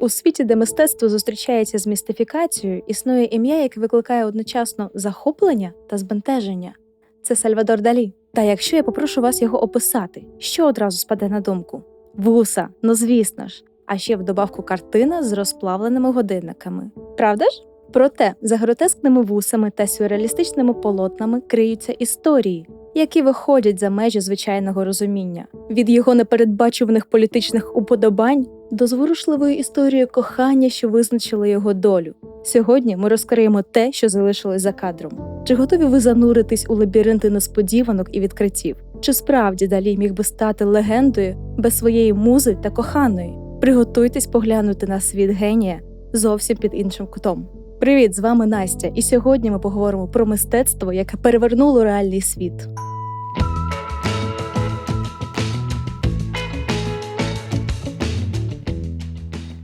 У світі, де мистецтво зустрічається з містифікацією, існує ім'я, яке викликає одночасно захоплення та збентеження. Це Сальвадор Далі. Та якщо я попрошу вас його описати, що одразу спаде на думку? Вуса, ну звісно ж, а ще в добавку картина з розплавленими годинниками. Правда ж? Проте за гротескними вусами та сюрреалістичними полотнами криються історії, які виходять за межі звичайного розуміння, від його непередбачуваних політичних уподобань до зворушливої історії кохання, що визначило його долю. Сьогодні ми розкриємо те, що залишилось за кадром. Чи готові ви зануритись у лабіринти несподіванок і відкриттів? Чи справді далі міг би стати легендою без своєї музи та коханої? Приготуйтесь поглянути на світ генія зовсім під іншим кутом. Привіт, з вами Настя, і сьогодні ми поговоримо про мистецтво, яке перевернуло реальний світ.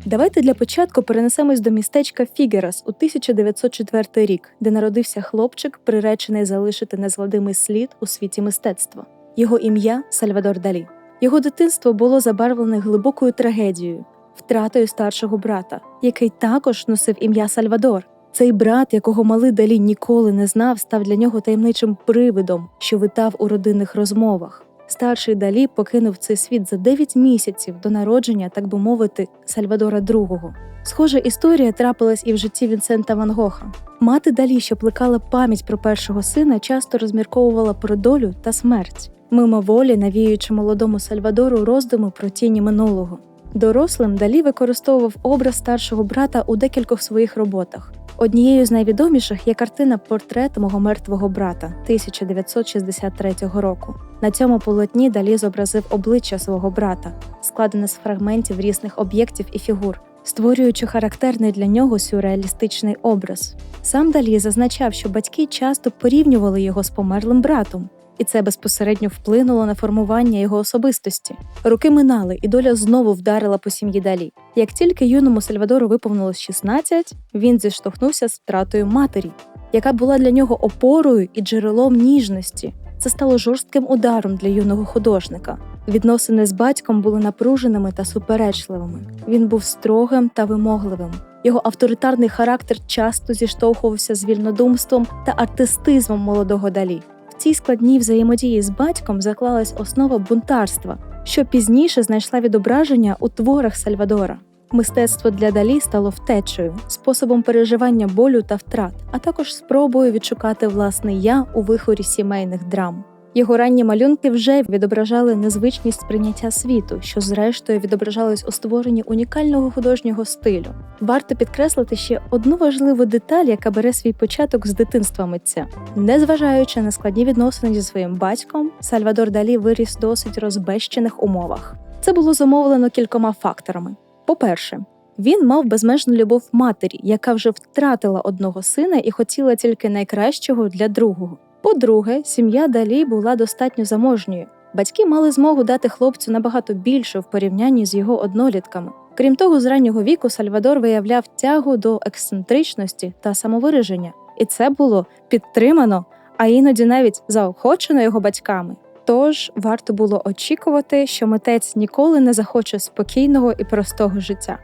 Давайте для початку перенесемось до містечка Фігерас у 1904 рік, де народився хлопчик, приречений залишити незгладимий слід у світі мистецтва. Його ім'я Сальвадор Далі. Його дитинство було забарвлене глибокою трагедією, втратою старшого брата, який також носив ім'я Сальвадор. Цей брат, якого малий Далі ніколи не знав, став для нього таємничим привидом, що витав у родинних розмовах. Старший Далі покинув цей світ за 9 місяців до народження, так би мовити, Сальвадора II. Схожа історія трапилась і в житті Вінсента Ван Гога. Мати Далі, що плекала пам'ять про першого сина, часто розмірковувала про долю та смерть, мимоволі навіюючи молодому Сальвадору роздуми про тіні минулого. Дорослим Далі використовував образ старшого брата у декількох своїх роботах. Однією з найвідоміших є картина Портрет мого мертвого брата 1963 року. На цьому полотні Далі зобразив обличчя свого брата, складене з фрагментів різних об'єктів і фігур, створюючи характерний для нього сюрреалістичний образ. Сам Далі зазначав, що батьки часто порівнювали його з померлим братом, і це безпосередньо вплинуло на формування його особистості. Роки минали, і доля знову вдарила по сім'ї далі. Як тільки юному Сальвадору виповнилось 16, він зіштовхнувся з втратою матері, яка була для нього опорою і джерелом ніжності. Це стало жорстким ударом для юного художника. Відносини з батьком були напруженими та суперечливими. Він був строгим та вимогливим. Його авторитарний характер часто зіштовхувався з вільнодумством та артистизмом молодого далі. Цій складній взаємодії з батьком заклалась основа бунтарства, що пізніше знайшла відображення у творах Сальвадора. Мистецтво для Далі стало втечею, способом переживання болю та втрат, а також спробою відшукати власне я у вихорі сімейних драм. Його ранні малюнки вже відображали незвичність сприйняття світу, що зрештою відображалось у створенні унікального художнього стилю. Варто підкреслити ще одну важливу деталь, яка бере свій початок з дитинства митця. Незважаючи на складні відносини зі своїм батьком, Сальвадор Далі виріс в досить розбещених умовах. Це було замовлено кількома факторами. По-перше, він мав безмежну любов матері, яка вже втратила одного сина і хотіла тільки найкращого для другого. По-друге, сім'я Далі була достатньо заможньою. Батьки мали змогу дати хлопцю набагато більше в порівнянні з його однолітками. Крім того, з раннього віку Сальвадор виявляв тягу до ексцентричності та самовираження, і це було підтримано, а іноді навіть заохочено його батьками. Тож варто було очікувати, що митець ніколи не захоче спокійного і простого життя.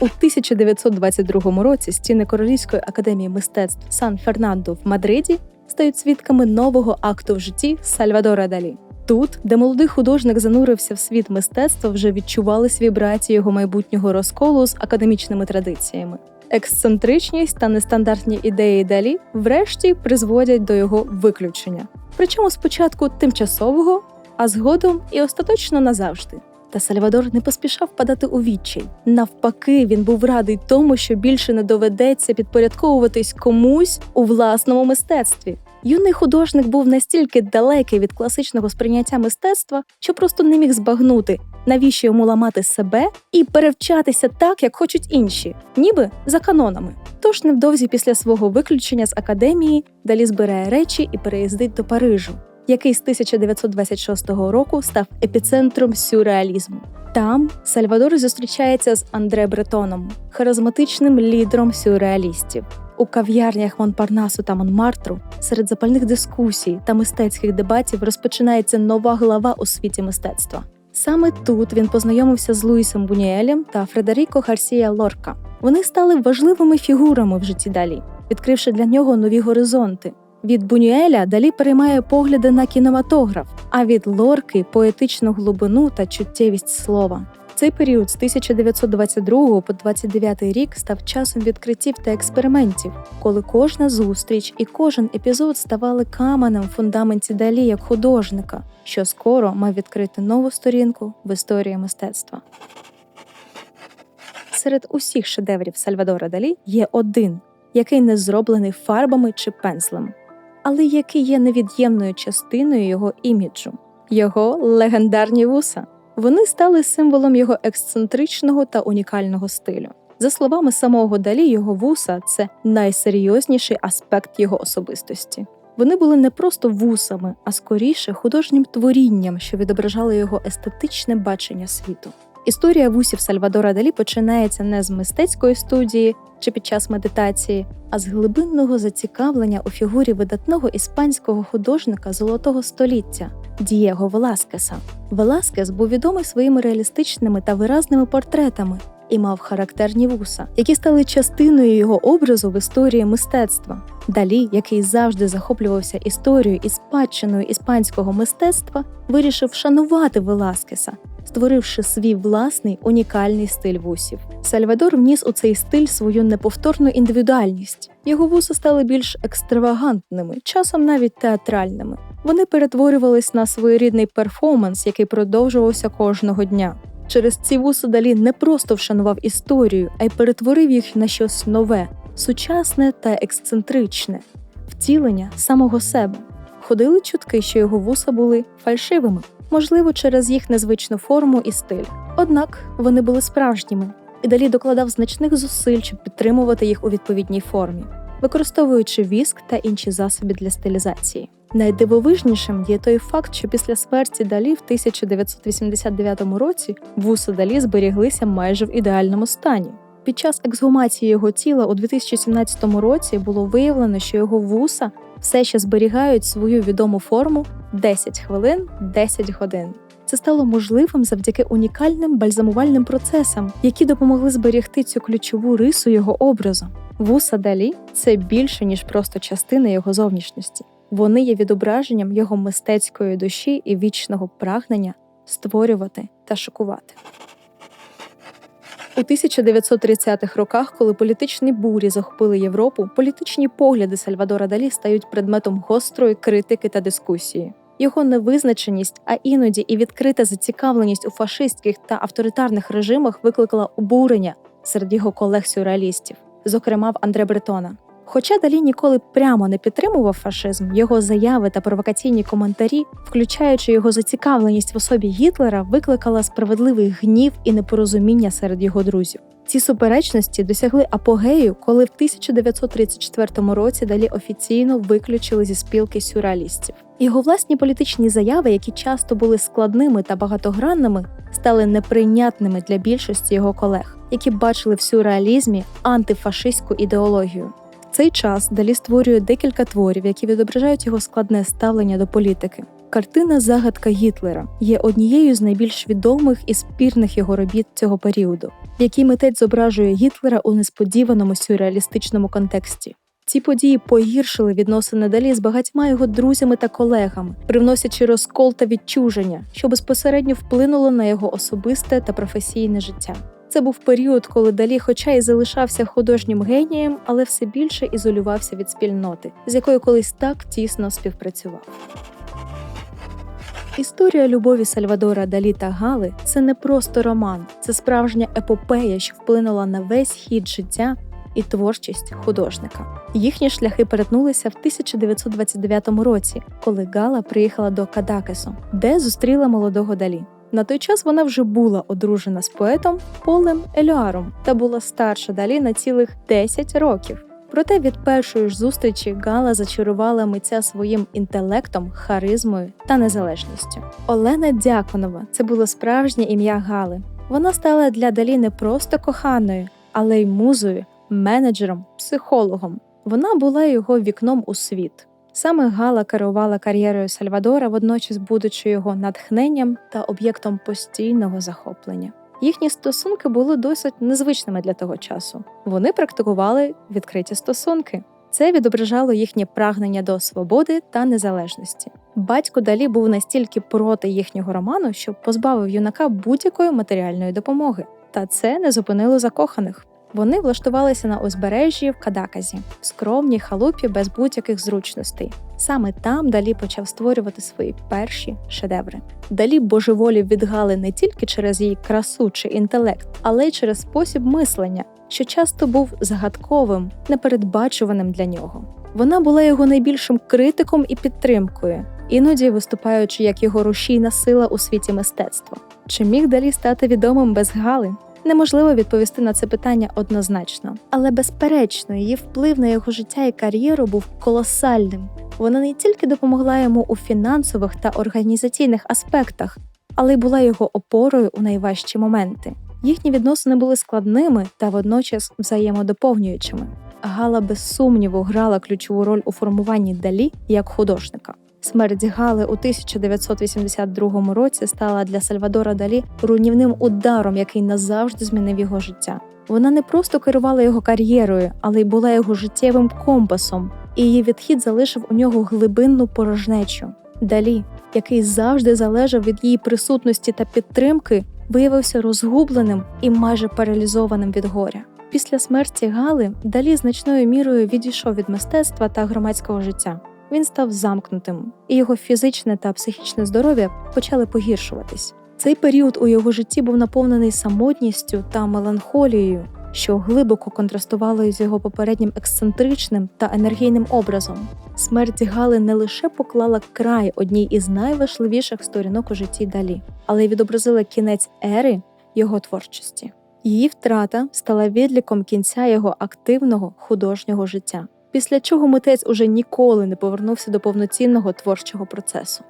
У 1922 році стіни Королівської академії мистецтв Сан Фернандо в Мадриді стають свідками нового акту в житті Сальвадора Далі. Тут, де молодий художник занурився в світ мистецтва, вже відчувались вібрації його майбутнього розколу з академічними традиціями. Ексцентричність та нестандартні ідеї Далі врешті призводять до його виключення. Причому спочатку тимчасового, а згодом і остаточно назавжди. Та Сальвадор не поспішав падати у відчай. Навпаки, він був радий тому, що більше не доведеться підпорядковуватись комусь у власному мистецтві. Юний художник був настільки далекий від класичного сприйняття мистецтва, що просто не міг збагнути, навіщо йому ламати себе і перевчатися так, як хочуть інші, ніби за канонами. Тож невдовзі після свого виключення з академії далі збирає речі і переїздить до Парижу який з 1926 року став епіцентром сюрреалізму. Там Сальвадор зустрічається з Андре Бретоном, харизматичним лідером сюрреалістів. У кав'ярнях Монпарнасу та Монмартру серед запальних дискусій та мистецьких дебатів розпочинається нова глава у світі мистецтва. Саме тут він познайомився з Луїсом Бунюелем та Фредеріко Гарсія Лорка. Вони стали важливими фігурами в житті Далі, відкривши для нього нові горизонти. Від Бунюеля Далі переймає погляди на кінематограф, а від Лорки поетичну глибину та чуттєвість слова. Цей період з 1922 по 29 рік став часом відкриттів та експериментів, коли кожна зустріч і кожен епізод ставали каменем в фундаменті Далі як художника, що скоро мав відкрити нову сторінку в історії мистецтва. Серед усіх шедеврів Сальвадора Далі є один, який не зроблений фарбами чи пензлем, але який є невід'ємною частиною його іміджу його легендарні вуса. Вони стали символом його ексцентричного та унікального стилю. За словами самого Далі, його вуса це найсерйозніший аспект його особистості. Вони були не просто вусами, а скоріше художнім творінням, що відображало його естетичне бачення світу. Історія вусів Сальвадора Далі починається не з мистецької студії чи під час медитації, а з глибинного зацікавлення у фігурі видатного іспанського художника золотого століття Дієго Веласкеса. Веласкес був відомий своїми реалістичними та виразними портретами і мав характерні вуса, які стали частиною його образу в історії мистецтва. Далі, який завжди захоплювався історією і спадщиною іспанського мистецтва, вирішив шанувати Веласкеса, створивши свій власний унікальний стиль вусів. Сальвадор вніс у цей стиль свою неповторну індивідуальність. Його вуса стали більш екстравагантними, часом навіть театральними. Вони перетворювались на своєрідний перформанс, який продовжувався кожного дня. Через ці вуса далі не просто вшанував історію, а й перетворив їх на щось нове, сучасне та ексцентричне, втілення самого себе. Ходили чутки, що його вуса були фальшивими, можливо, через їх незвичну форму і стиль. Однак вони були справжніми, і далі докладав значних зусиль, щоб підтримувати їх у відповідній формі, використовуючи віск та інші засоби для стилізації. Найдивовижнішим є той факт, що після смерті Далі в 1989 році вуса Далі зберіглися майже в ідеальному стані. Під час ексгумації його тіла у 2017 році було виявлено, що його вуса все ще зберігають свою відому форму 10 хвилин 10 годин. Це стало можливим завдяки унікальним бальзамувальним процесам, які допомогли зберігти цю ключову рису його образу. Вуса Далі це більше ніж просто частина його зовнішності. Вони є відображенням його мистецької душі і вічного прагнення створювати та шокувати. У 1930-х роках, коли політичні бурі захопили Європу, політичні погляди Сальвадора Далі стають предметом гострої критики та дискусії. Його невизначеність, а іноді і відкрита зацікавленість у фашистських та авторитарних режимах викликала обурення серед його колег-сюрреалістів, зокрема в Андре Бретона. Хоча Далі ніколи прямо не підтримував фашизм, його заяви та провокаційні коментарі, включаючи його зацікавленість в особі Гітлера, викликала справедливий гнів і непорозуміння серед його друзів. Ці суперечності досягли апогею, коли в 1934 році далі офіційно виключили зі спілки сюрреалістів. Його власні політичні заяви, які часто були складними та багатогранними, стали неприйнятними для більшості його колег, які бачили в сюрреалізмі антифашистську ідеологію цей час Далі створює декілька творів, які відображають його складне ставлення до політики. Картина Загадка Гітлера є однією з найбільш відомих і спірних його робіт цього періоду, в якій митець зображує Гітлера у несподіваному сюрреалістичному контексті. Ці події погіршили відносини далі з багатьма його друзями та колегами, привносячи розкол та відчуження, що безпосередньо вплинуло на його особисте та професійне життя. Це був період, коли Далі, хоча й залишався художнім генієм, але все більше ізолювався від спільноти, з якою колись так тісно співпрацював. Історія любові Сальвадора Далі та Гали це не просто роман, це справжня епопея, що вплинула на весь хід життя і творчість художника. Їхні шляхи перетнулися в 1929 році, коли Гала приїхала до Кадакесу, де зустріла молодого Далі. На той час вона вже була одружена з поетом Полем Елюаром та була старша далі на цілих 10 років. Проте від першої ж зустрічі Гала зачарувала митця своїм інтелектом, харизмою та незалежністю. Олена Дяконова це було справжнє ім'я Гали. Вона стала для Далі не просто коханою, але й музою, менеджером, психологом. Вона була його вікном у світ. Саме Гала керувала кар'єрою Сальвадора, водночас будучи його натхненням та об'єктом постійного захоплення. Їхні стосунки були досить незвичними для того часу. Вони практикували відкриті стосунки. Це відображало їхнє прагнення до свободи та незалежності. Батько Далі був настільки проти їхнього роману, що позбавив юнака будь-якої матеріальної допомоги. Та це не зупинило закоханих. Вони влаштувалися на узбережжі в Кадаказі, в скромній халупі без будь-яких зручностей. Саме там Далі почав створювати свої перші шедеври. Далі божеволів від Гали не тільки через її красу чи інтелект, але й через спосіб мислення, що часто був загадковим, непередбачуваним для нього. Вона була його найбільшим критиком і підтримкою, іноді виступаючи як його рушійна сила у світі мистецтва. Чи міг Далі стати відомим без Гали? Неможливо відповісти на це питання однозначно, але безперечно, її вплив на його життя і кар'єру був колосальним. Вона не тільки допомогла йому у фінансових та організаційних аспектах, але й була його опорою у найважчі моменти. Їхні відносини були складними та водночас взаємодоповнюючими. Гала без сумніву грала ключову роль у формуванні Далі як художника. Смерть Гали у 1982 році стала для Сальвадора Далі руйнівним ударом, який назавжди змінив його життя. Вона не просто керувала його кар'єрою, але й була його життєвим компасом, і її відхід залишив у нього глибинну порожнечу. Далі, який завжди залежав від її присутності та підтримки, виявився розгубленим і майже паралізованим від горя. Після смерті Гали Далі значною мірою відійшов від мистецтва та громадського життя. Він став замкнутим, і його фізичне та психічне здоров'я почали погіршуватись. Цей період у його житті був наповнений самотністю та меланхолією, що глибоко контрастувало із його попереднім ексцентричним та енергійним образом. Смерть Гали не лише поклала край одній із найважливіших сторінок у житті Далі, але й відобразила кінець ери його творчості. Її втрата стала відліком кінця його активного художнього життя після чого митець уже ніколи не повернувся до повноцінного творчого процесу.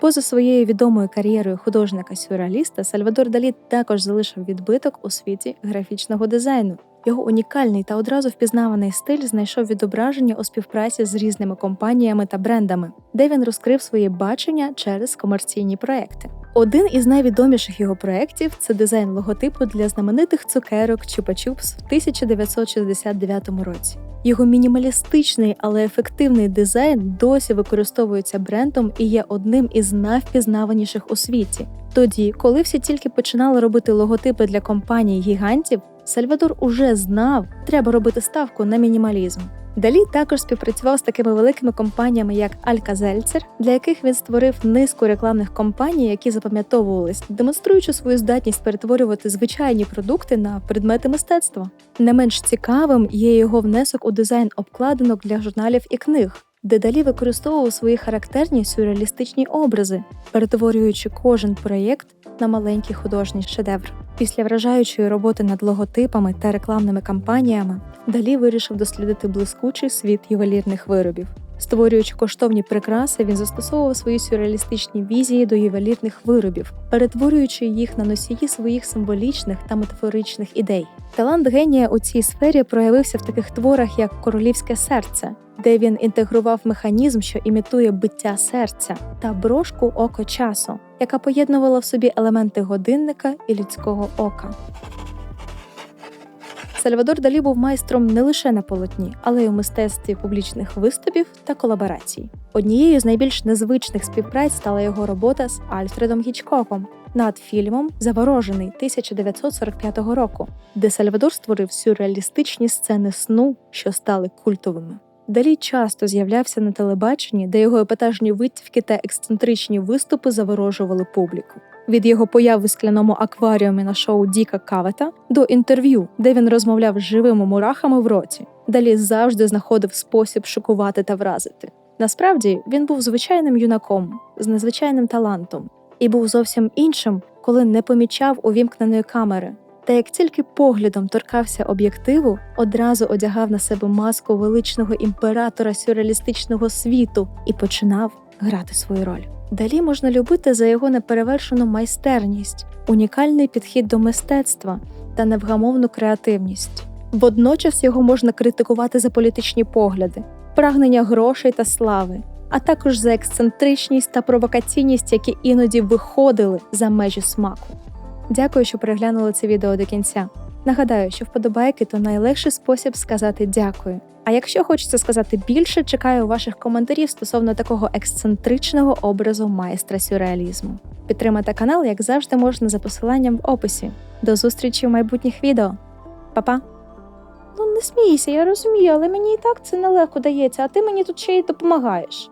Поза своєю відомою кар'єрою художника-сюрреаліста Сальвадор Далі також залишив відбиток у світі графічного дизайну. Його унікальний та одразу впізнаваний стиль знайшов відображення у співпраці з різними компаніями та брендами, де він розкрив своє бачення через комерційні проекти. Один із найвідоміших його проєктів це дизайн логотипу для знаменитих цукерок Чупа-Чупс в 1969 році. Його мінімалістичний, але ефективний дизайн досі використовується брендом і є одним із найвпізнаваніших у світі. Тоді, коли всі тільки починали робити логотипи для компаній гігантів, Сальвадор уже знав, треба робити ставку на мінімалізм. Далі також співпрацював з такими великими компаніями, як Алька-Зельцер, для яких він створив низку рекламних компаній, які запам'ятовувались, демонструючи свою здатність перетворювати звичайні продукти на предмети мистецтва. Не менш цікавим є його внесок у дизайн обкладинок для журналів і книг. Де далі використовував свої характерні сюрреалістичні образи, перетворюючи кожен проєкт на маленький художній шедевр. Після вражаючої роботи над логотипами та рекламними кампаніями Далі вирішив дослідити блискучий світ ювелірних виробів. Створюючи коштовні прикраси, він застосовував свої сюрреалістичні візії до ювелірних виробів, перетворюючи їх на носії своїх символічних та метафоричних ідей. Талант генія у цій сфері проявився в таких творах, як Королівське серце, де він інтегрував механізм, що імітує биття серця, та брошку око часу, яка поєднувала в собі елементи годинника і людського ока. Сальвадор Далі був майстром не лише на полотні, але й у мистецтві публічних виступів та колаборацій. Однією з найбільш незвичних співпраць стала його робота з Альфредом Гічкоком над фільмом Заворожений 1945 року, де Сальвадор створив сюрреалістичні сцени сну, що стали культовими. Далі часто з'являвся на телебаченні, де його епатажні витівки та ексцентричні виступи заворожували публіку від його появи в скляному акваріумі на шоу Діка Кавета до інтерв'ю, де він розмовляв з живими мурахами в роті. Далі завжди знаходив спосіб шокувати та вразити. Насправді він був звичайним юнаком з незвичайним талантом і був зовсім іншим, коли не помічав увімкненої камери. Та як тільки поглядом торкався об'єктиву, одразу одягав на себе маску величного імператора сюрреалістичного світу і починав грати свою роль. Далі можна любити за його неперевершену майстерність, унікальний підхід до мистецтва та невгамовну креативність. Водночас його можна критикувати за політичні погляди. прагнення грошей та слави, а також за ексцентричність та провокаційність, які іноді виходили за межі смаку. Дякую, що переглянули це відео до кінця. Нагадаю, що вподобайки то найлегший спосіб сказати дякую. А якщо хочеться сказати більше, чекаю ваших коментарів стосовно такого ексцентричного образу майстра сюрреалізму. Підтримати канал, як завжди, можна за посиланням в описі. До зустрічі в майбутніх відео. Па-па! Ну не смійся, я розумію, але мені і так це нелегко дається, а ти мені тут ще й допомагаєш.